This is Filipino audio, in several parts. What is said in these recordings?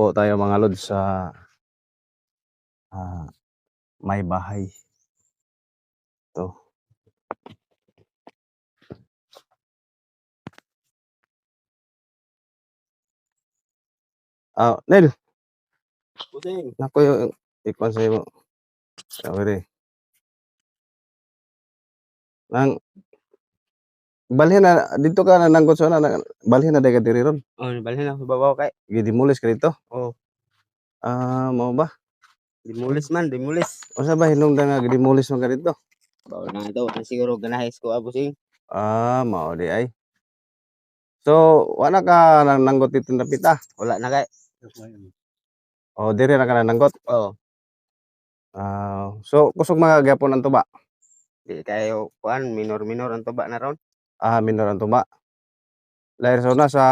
po tayo mga lods sa ah, may bahay. Ito. Ah, Nel, Pusing. nako yung ikon sa mo. Sorry. Nang balhin na dito ka na nanggot sa na balhin na dagat diri ron. Oh, balhin na babaw kay. Gidimulis ka dito. Oh, Ah, mao ba? dimulis man, dimulis. Unsa ba hinungdan nga gidimulis man ka dito? Bawa na na siguro ganahis ko abusing. Ah, mao di ay. So, wala ka nang nanggot dito na pita. Wala na kay. O diri na ka na nanggot. Oh, Ah, so kusog mga gyapon ang tuba. di kayo kuan minor-minor ang tuba na ron. Ah, minor ang tuba. Lahir sa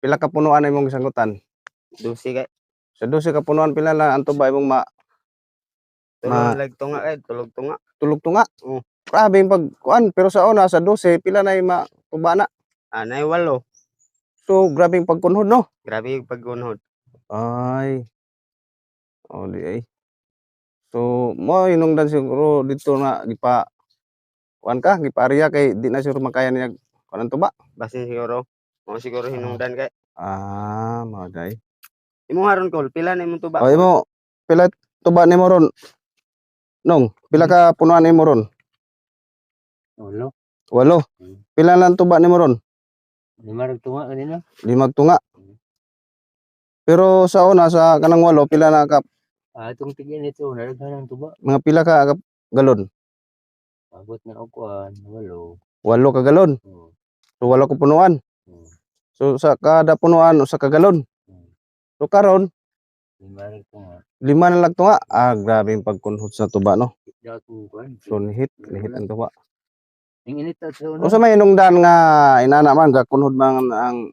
pila ka punuan imong gisangutan. Dusi kay. Sa 12 ka punuan pila lang ang tuba imong ma Ma- Tulog lag tunga kay, tulog tunga. tulog tunga. Mm. Grabe yung pagkuan pero sa una sa 12 pila na yung ma tuba na. Ah, nay walo. So grabe yung pagkunhod no. Grabe yung paggunhod. Ay. Oh, di ay. So, mo inungdan siguro dito na gipa kuan ka, gipaariya kay di na siguro makaya niya kuan tuba. Basin siguro. Mo siguro hinungdan kay. Ah, mao day. Imo haron kol, pila na imong tuba? O imo pila tuba nimo ron? Nong, pila ka punuan nimo ron? Ulo. Walo. Hmm. Pila lang tuba nimo ron? Lima tunga kanina. Limag tunga. Hmm. Pero sa una sa kanang walo pila na ka Ah, itong tigyan ito, naraghan ng tuba. mga pila ka galon? Abot na ako kuhan, walo. Walo ka galon. Oh, So walo ka punuan. oh, So sa kada punuan usa ka galon. oh. So karon Lima na lang tunga. Ah, grabe yung pagkunhod sa tuba no. So nihit, nihit ang tuba. Ang init at sa una. Unsa may inungdan nga inana man gakunhod man ang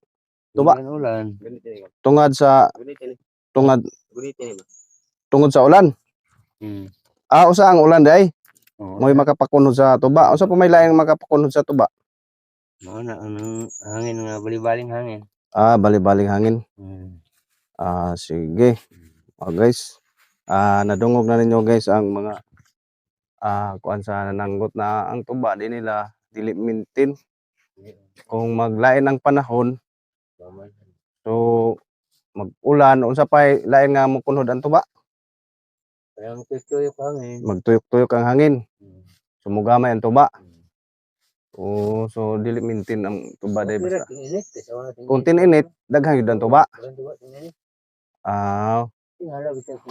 tuba? Ulan, tungad sa tungad tungod sa ulan. Hmm. Ah, usa ang ulan day. Oh, Mo'y makapakunhod sa tuba. Unsa pa may laing makapakunhod sa tuba? Mga na, anong hangin nga, balibaling hangin. Ah, bali-baling hangin. Hmm. Ah, sige. Oh, guys. Ah, nadungog na ninyo guys ang mga ah kuan sa nananggot na ang tuba di nila dili mintin kung maglain ang panahon so mag-ulan unsa pa lain nga mo kunhod ang tuba Kaya ang hangin. magtuyok-tuyok ang hangin Sumugamay ang tuba Hmm. oh so dili mintin ang tuba day basta Ang init, daghang yun tuba, tingin. ah bitak ko.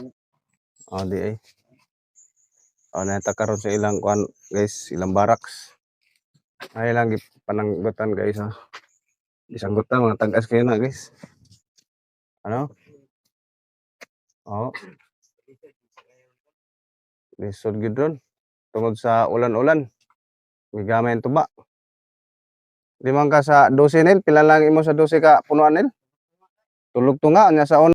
oh di ay oh nata karon sa ilang kuan guys ilang barracks ay lang pananggutan guys. Ha isang gutan mga tagas kayo na guys. Ano oh. Lisod gid tungod sa ulan-ulan. Migamay ang tuba. Di ka sa 12 nil pila lang imo sa 12 ka punuan nil tulog tunga nya sa una